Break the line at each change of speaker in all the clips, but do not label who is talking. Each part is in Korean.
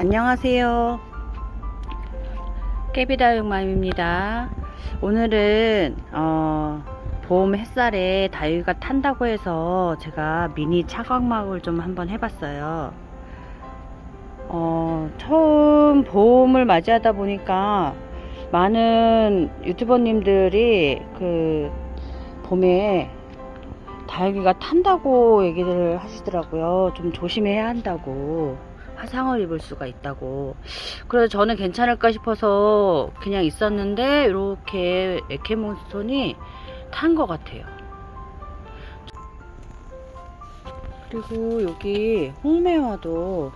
안녕하세요. 깨비다육맘입니다. 오늘은 어, 봄 햇살에 다육이가 탄다고 해서 제가 미니 차광막을 좀 한번 해봤어요. 어, 처음 봄을 맞이하다 보니까 많은 유튜버님들이 그 봄에 다육이가 탄다고 얘기를 하시더라고요. 좀 조심해야 한다고. 화상을 입을 수가 있다고. 그래서 저는 괜찮을까 싶어서 그냥 있었는데, 이렇게 에케몬스톤이 탄 것 같아요. 그리고 여기 홍매화도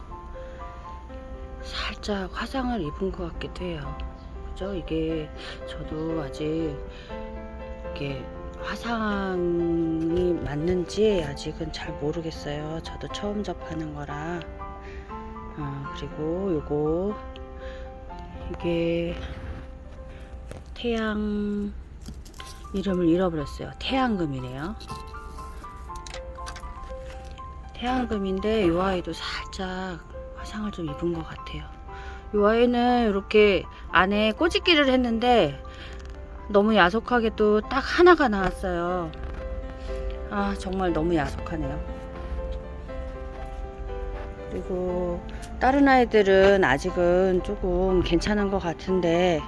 살짝 화상을 입은 것 같기도 해요. 그죠? 이게 저도 아직 이게 화상이 맞는지 아직은 잘 모르겠어요. 저도 처음 접하는 거라. 어, 그리고 요거 이게 태양 이름을 잃어버렸어요. 태양금이네요. 태양금인데 이 아이도 살짝 화상을 좀 입은 것 같아요. 이 아이는 이렇게 안에 꼬집기를 했는데 너무 야속하게 또 딱 하나가 나왔어요. 아, 정말 너무 야속하네요. 그리고 다른 아이들은 아직은 조금 괜찮은 것 같은데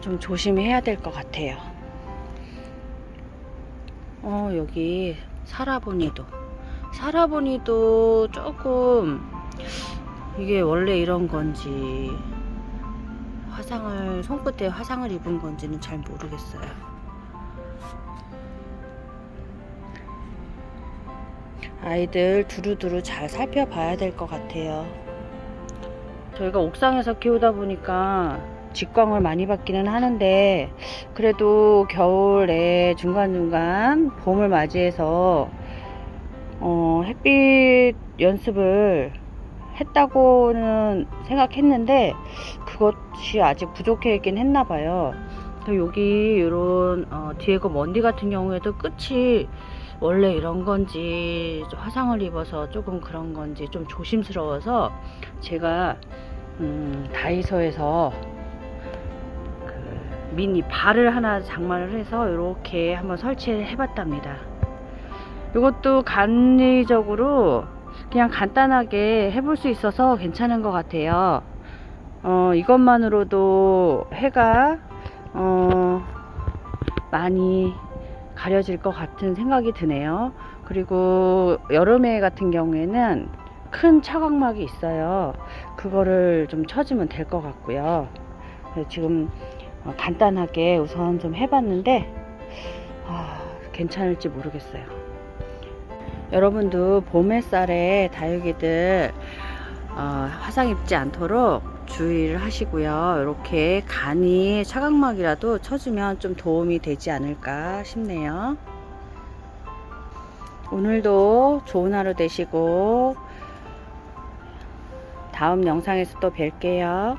좀 조심해야 될 것 같아요. 어, 여기 사라보니도. 사라보니도 조금 이게 원래 이런 건지 화상을 손끝에 화상을 입은 건지는 잘 모르겠어요. 아이들 두루두루 잘 살펴봐야 될 것 같아요. 저희가 옥상에서 키우다 보니까 직광을 많이 받기는 하는데 그래도 겨울에 중간중간 봄을 맞이해서 어, 햇빛 연습을 했다고는 생각했는데 그것이 아직 부족했긴 했나 봐요. 여기 이런 어, 그 먼디 같은 경우에도 끝이 원래 이런 건지 화상을 입어서 조금 그런 건지 좀 조심스러워서 제가 음, 다이소에서 그 미니 발을 하나 장만을 해서 이렇게 한번 설치해 봤답니다. 이것도 간이적으로 그냥 간단하게 해볼 수 있어서 괜찮은 것 같아요. 어, 이것만으로도 해가 어, 많이 가려질 것 같은 생각이 드네요. 그리고 여름에 같은 경우에는 큰 차광막이 있어요. 그거를 좀 쳐주면 될 것 같고요. 지금 어, 간단하게 우선 좀 해봤는데 아, 괜찮을지 모르겠어요. 여러분도 봄 햇살에 다육이들 어, 화상 입지 않도록 주의를 하시고요. 이렇게 간이 차각막이라도 쳐주면 좀 도움이 되지 않을까 싶네요. 오늘도 좋은 하루 되시고 다음 영상에서 또 뵐게요.